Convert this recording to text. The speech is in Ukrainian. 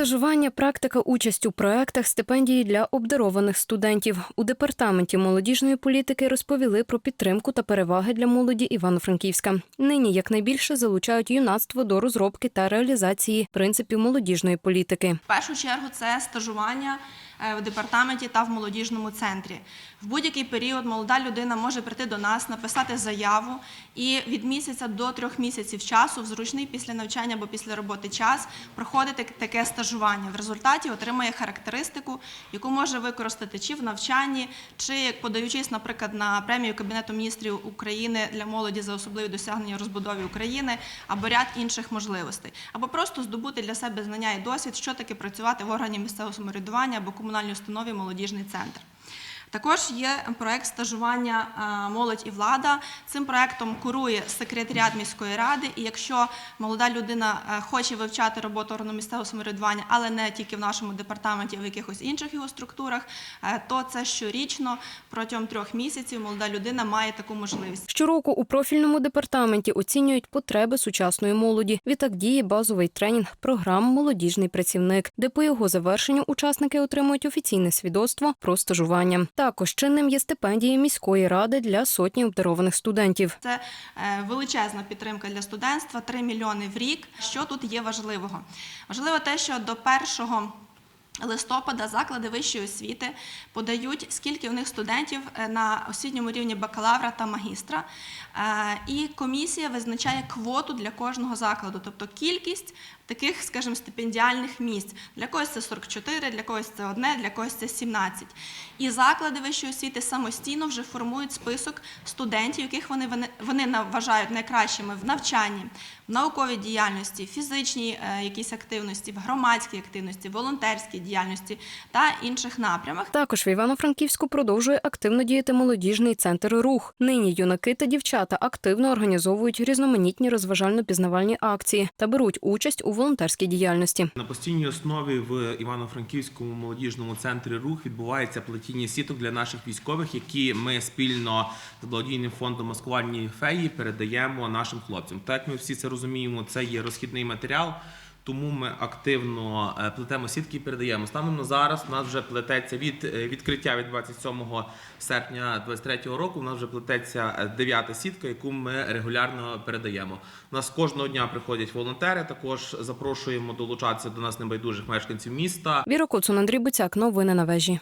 Стажування, практика, участь у проектах, стипендії для обдарованих студентів. У департаменті молодіжної політики розповіли про підтримку та переваги для молоді Івано-Франківська. Нині якнайбільше залучають юнацтво до розробки та реалізації принципів молодіжної політики. В першу чергу це стажування в департаменті та в молодіжному центрі. В будь-який період молода людина може прийти до нас, написати заяву і від місяця до трьох місяців часу в зручний після навчання або після роботи час проходити таке стажування. В результаті отримає характеристику, яку може використати чи в навчанні, чи подаючись, наприклад, на премію Кабінету міністрів України для молоді за особливі досягнення розбудові України або ряд інших можливостей, або просто здобути для себе знання і досвід, що таке працювати в органі місцевого самоврядування або комунальній установі молодіжний центр. Також є проект стажування е, молодь і влада. Цим проектом курує секретаріат міської ради. І якщо молода людина е, хоче вивчати роботу органу місцевого самоврядування, але не тільки в нашому департаменті, а в якихось інших його структурах, е, то це щорічно протягом трьох місяців молода людина має таку можливість. Щороку у профільному департаменті оцінюють потреби сучасної молоді. Відтак діє базовий тренінг програм Молодіжний працівник, де по його завершенню учасники отримують офіційне свідоцтво про стажування. Також чинним є стипендії міської ради для сотні обдарованих студентів. Це е, величезна підтримка для студентства 3 мільйони в рік. Що тут є важливого? Важливо те, що до 1 листопада заклади вищої освіти подають, скільки в них студентів е, на освітньому рівні бакалавра та магістра. Е, І комісія визначає квоту для кожного закладу, тобто кількість таких, скажімо, стипендіальних місць. Для когось це 44, для когось це одне, для когось це 17. І заклади вищої освіти самостійно вже формують список студентів, яких вони, вони, вони вважають найкращими в навчанні, в науковій діяльності, фізичній е, якійсь активності, в громадській активності, волонтерській діяльності та інших напрямах. Також в Івано-Франківську продовжує активно діяти молодіжний центр рух. Нині юнаки та дівчата активно організовують різноманітні розважально-пізнавальні акції та беруть участь у волонтерській діяльності. На постійній основі в Івано-Франківському молодіжному центрі рух відбувається плетіння сіток для наших військових, які ми спільно з благодійним фондом маскувальні феї передаємо нашим хлопцям. Так ми всі це розуміємо, це є розхідний матеріал. Тому ми активно е, плетемо сітки і передаємо. Станом на зараз у нас вже плететься від е, відкриття від 27 серпня 2023 року. У нас вже плететься е, дев'ята сітка, яку ми регулярно передаємо. У нас кожного дня приходять волонтери. Також запрошуємо долучатися до нас небайдужих мешканців міста. Віра Куцун, Андрій Буцяк. Новини на вежі.